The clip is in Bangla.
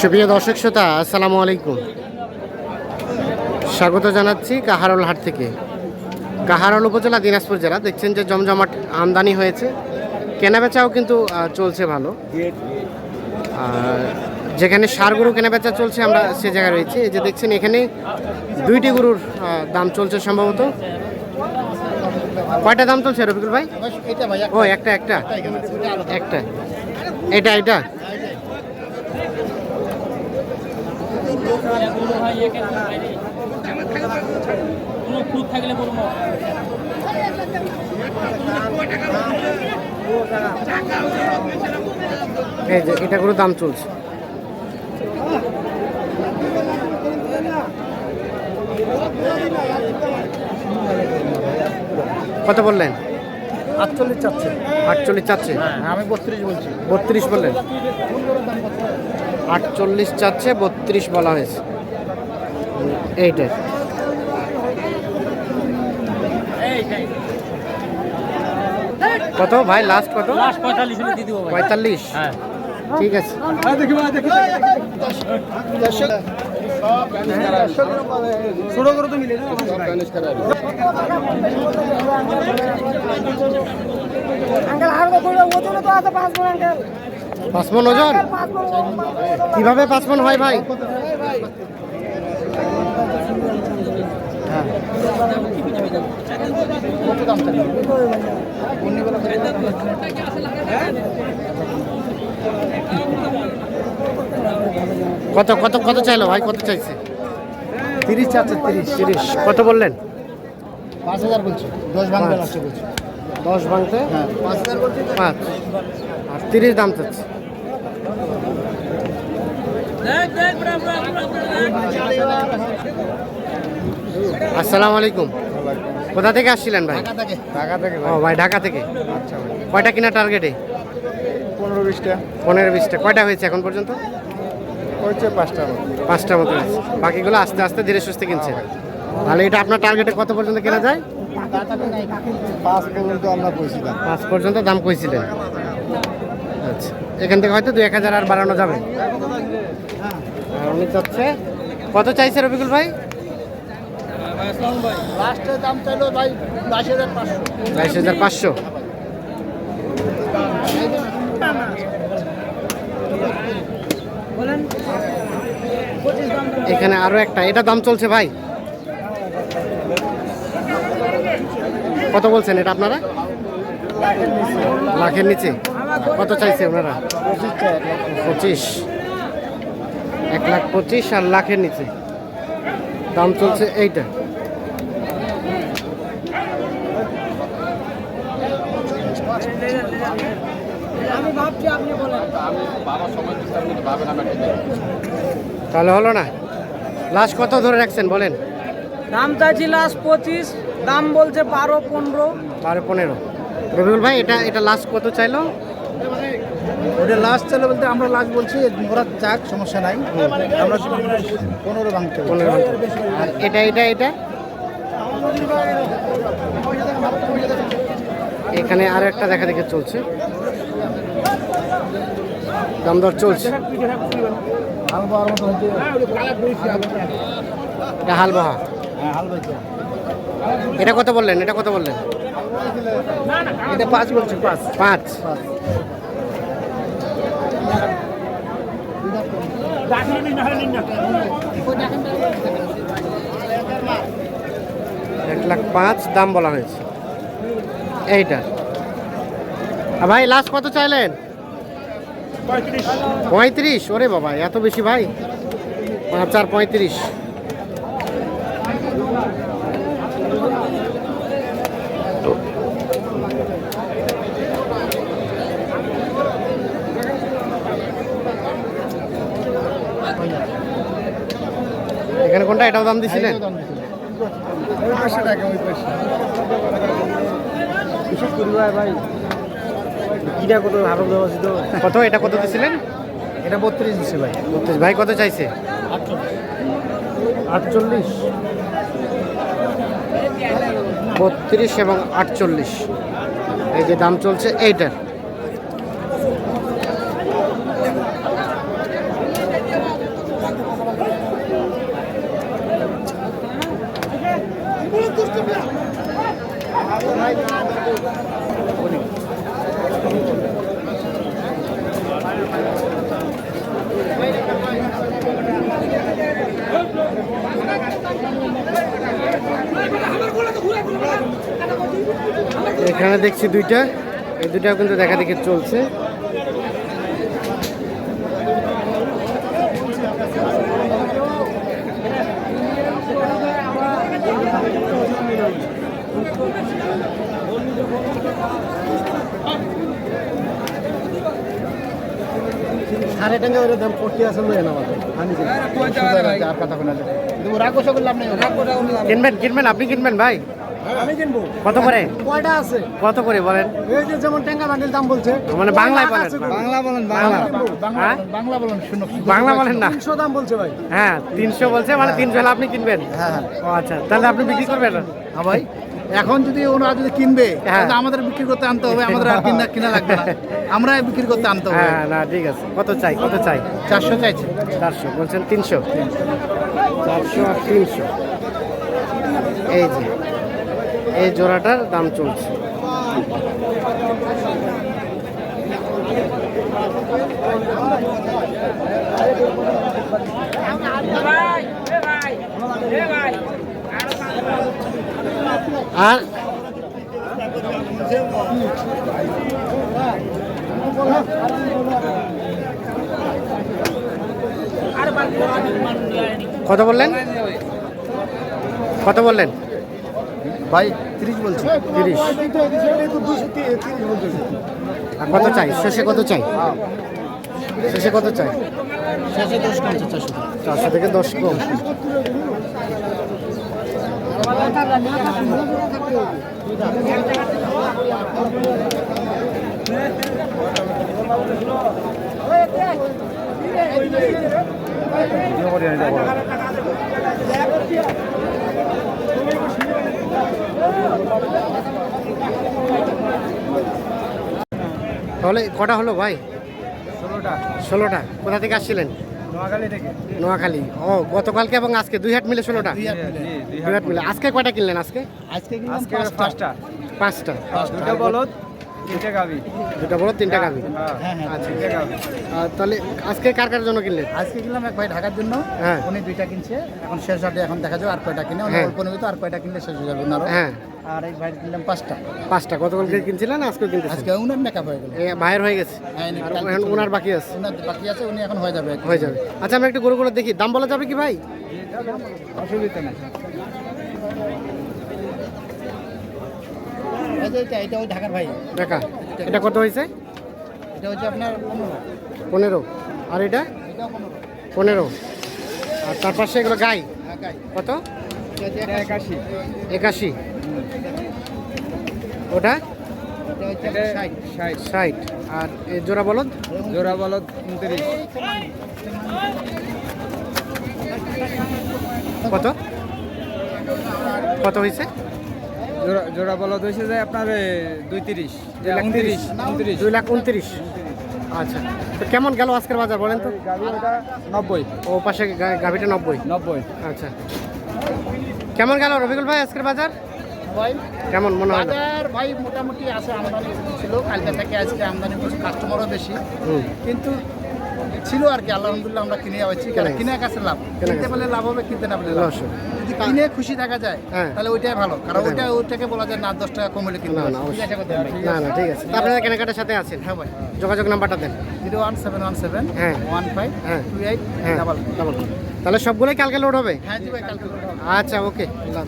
সুপ্রিয় দর্শক শ্রোতা আসসালামু আলাইকুম। স্বাগত জানাচ্ছি কাহারোল হাট থেকে। কাহারোল উপজেলা দিনাজপুর জেলা। দেখছেন যে জমজমাট আমদানি হয়েছে। কেনাবেচাও কিন্তু চলছে ভালো। আর যেখানে সার গরু কেনাবেচা চলছে আমরা সে জায়গায় রয়েছি। এই যে দেখছেন এখানে দুইটি গরুর দাম চলছে সম্ভবত। কয়টা দাম চলছে রফিকুল ভাই? ও একটা একটা। একটা। এটা এটা। এটা করে দাম চলছে। কত বললেন? আটচল্লিশ চাচ্ছে। আটচল্লিশ চাচ্ছে? হ্যাঁ আমি বত্রিশ বলছি। বত্রিশ বললেন। আটচল্লিশ চাচ্ছে বত্রিশ বলা হয়েছে। এইটাই কত ভাই লাস্ট কত? লাস্ট পঁয়তাল্লিশ হ্যাঁ। ঠিক আছে। ছোট করে তো মিলে আঙ্কেল ওজনে তো আছে পাঁচ মন আঙ্কেল। পাঁচ মন ওজন? কীভাবে পাঁচ মন হয় ভাই? কত কত কত কত চাইলো ভাই? কত চাইছে? তিরিশ চাচ্ছে তিরিশ তিরিশ। কত বললেন? পাঁচ হাজার বলছি? দশ ভাঙবে লাস্টে বলছি। দশ ভাঙতে? হ্যাঁ। পাঁচ। হাজার বলছি পাঁচ। আর তিরিশ দাম চাচ্ছে। আসসালামু আলাইকুম। কোথা থেকে আসছিলেন ভাই? ঢাকা থেকে। ও ভাই ঢাকা থেকে? আচ্ছা কয়টা কিনা টার্গেটে পনেরো বিশটা। পনেরো বিশটা। কয়টা হয়েছে এখন পর্যন্ত? হচ্ছে পাঁচটা মতো। পাঁচটা মতো হয়েছে। বাকিগুলো আস্তে আস্তে ধীরে সুস্থে কিনছে। তাহলে এটা আপনার টার্গেটে কত পর্যন্ত কেনা যায়? পাঁচ পর্যন্ত আমরা পাঁচ পর্যন্ত দাম কইছিলেন। আচ্ছা এখান থেকে হয়তো দু এক হাজার আর বাড়ানো যাবে। আর উনি চাচ্ছে কত চাইছে রবিকুল ভাই? লাস্টের দাম চাইলো ভাই বাইশ হাজার পাঁচশো। বাইশ হাজার পাঁচশো। এখানে আরও একটা এটা দাম চলছে ভাই। কত বলছেন এটা আপনারা? লাখের নিচে? কত চাইছে ওনারা? পঁচিশ। এক লাখ পঁচিশ আর লাখের নিচে। দাম চলছে এইটা। তাহলে হলো না? লাস্ট কত ধরে রাখছেন বলেন? দাম চাইছি লাস্ট পঁচিশ। দাম বলছে বারো পনেরো। বারো পনেরো। রবিউল ভাই এটা এটা লাস্ট কত চাইলো? ওটা লাস্ট চাইলো বলতে আমরা লাস্ট বলছি ওরা যাক সমস্যা নাই। আমরা পনেরো ভাঙতে পনেরো আর এটা এটা এটা? এখানে আরও একটা দেখা দেখে চলছে। দাম দর চলছে। এটা হালবাহা হ্যাঁ হাল পাইছে এটা কত বললেন? এটা কত বললেন? এটা পাঁচ বলছি পাঁচ। পাঁচ। এক লাখ পাঁচ দাম বলা হয়েছে। এইটা। ভাই লাস্ট কত চাইলেন? পঁয়ত্রিশ। ওরে বাবা এত বেশি ভাই? পাঁচ আর পঁয়ত্রিশ এখানে কোনটা এটাও দাম দিছিলেন? কত? এটা কত দিছিলেন? এটা বত্রিশ দিচ্ছে ভাই বত্রিশ ভাই কত চাইছে? আটচল্লিশ বত্রিশ এবং আটচল্লিশ। এই যে দাম চলছে, এইটার। দেখছি দুইটা। এই দুইটাও কিন্তু দেখা দেখি চলছে। সাড়ে টাকা ওর দাম পড়তে আসলে না আমাদের। আমি আর কথা বলা। কিনবেন কিনবেন আপনি কিনবেন ভাই। আমি কিনবো। কত করে? কয়টা আছে? কত করে বলেন? এই যে যেমন ট্যাঙ্গা বান্ডিল দাম বলছে মানে বাংলায় বলেন। বাংলা বলেন বাংলা। হ্যাঁ? বাংলা বলেন শুনো বাংলা বলেন না। তিনশো দাম বলছে ভাই। হ্যাঁ তিনশো বলছে মানে তিনশো হলে আপনি কিনবেন। হ্যাঁ হ্যাঁ। ও আচ্ছা তাহলে আপনি বিক্রি করবেন। হ্যাঁ ভাই এখন যদি ওনারা যদি কিনবে হ্যাঁ। তাহলে আমাদের বিক্রি করতে আনতে হবে আমাদের আর কিনা কিনা লাগবে না। আমরা বিক্রি করতে আনতে হবে। হ্যাঁ না ঠিক আছে। কত চাই কত চাই? চারশো চাইছে। চারশো বলছেন তিনশো। চারশো আর তিনশো। এই যে এই জোড়াটার দাম চলছে। আর কত বললেন? কত বললেন? ভাই তিরিশ বলছি তিরিশ। আর কত চাই? শেষে কত চাই? শেষে কত চাই? শেষে দশ কমছে চারশো চারশো থেকে দশ কম। তাহলে কটা হলো ভাই? ষোলোটা। ষোলোটা। কোথা থেকে আসছিলেন? নোয়াখালী থেকে। নোয়াখালী। ও গতকালকে এবং আজকে দুই হাট মিলে ষোলোটা? দুই হাট মিলে। আজকে কয়টা কিনলেন আজকে? আজকে পাঁচটা। পাঁচটা। দুটো বলদ তিনটে গাবি। দুটো বড় তিনটা গাভি হ্যাঁ হ্যাঁ আচ্ছা। আর তাহলে আজকে কার কার জন্য কিনলেন? আজকে গেলাম এক ভাই ঢাকার জন্য। হ্যাঁ। উনি দুইটা কিনছে। এখন শেষ হাটে এখন দেখা যাবে আর কয়টা কিনে। হ্যাঁ। অল্প নেবে তো আর কয়টা কিনলে শেষ হয়ে যাবে ওনারও। হ্যাঁ। আর এই ভাই কিনলাম পাঁচটা। পাঁচটা। গতকালকে কিনছিলেন আজকে আজকে মেকআপ হয়ে গেল। ভাইয়ের হয়ে গেছে। এখন ওনার বাকি আছে। বাকি আছে উনি এখন হয়ে যাবে। হয়ে যাবে। আচ্ছা আমি একটু গরু গরু দেখি। দাম বলা যাবে কি ভাই? অসুবিধা নেই এই যে এটা ওই ঢাকার ভাই দেখা এটা কত হয়েছে? এটা হচ্ছে আপনার পনেরো। পনেরো। আর এটা? পনেরো। আর তার পাশে এগুলো গাই? ঢাকায় কত? এটা একাশি। একাশি। ওটা? এটা হচ্ছে এটা ষাট। আর এই জোড়া বলদ? জোড়া বলদ উনত্রিশ। কত? কত হয়েছে? জোড়া জোড়া বলদ হয়েছে যে আপনার দুই তিরিশ দুই লাখ উনত্রিশ তিরিশ। উনত্রিশ। দুই লাখ উনত্রিশ। আচ্ছা। তো কেমন গেল আজকের বাজার বলেন তো? নব্বই। ও পাশে গা- গাভিটা নব্বই। নব্বই। আচ্ছা। কেমন গেল রবিকুল ভাই আজকের বাজার? ভাই কেমন মনে হয়? বাজার ভাই মোটামুটি আছে আমদানি ছিল। কালকে থেকে আজকে আমদানি কাস্টমারও বেশি। কিন্তু ছিল আর কি আলহামদুলিল্লাহ আমরা কিনে যাচ্ছি। কিনে? কাছে লাভ। কেনা কিনতে পারলে লাভ হবে কিনতে না পারলে লাভ যদি কিনে খুশি থাকা যায় হ্যাঁ। তাহলে ওইটাই ভালো। কারণ ওইটা ওইটাকে বলা যায় না দশ টাকা কমলে কিনতে না, হবে। না, ঠিক আছে না না ঠিক আছে। তা আপনারা কেনাকাটার সাথে আছেন? হ্যাঁ ভাই। যোগাযোগ নাম্বারটা দেন। Zero one seven one seven হ্যাঁ। ওয়ান ফাইভ হ্যাঁ। টু এইট ডাবল ডাবল তাহলে সবগুলোই কালকে লোড হবে? হ্যাঁ জি ভাই কালকে আচ্ছা ওকে। আল্লাহ।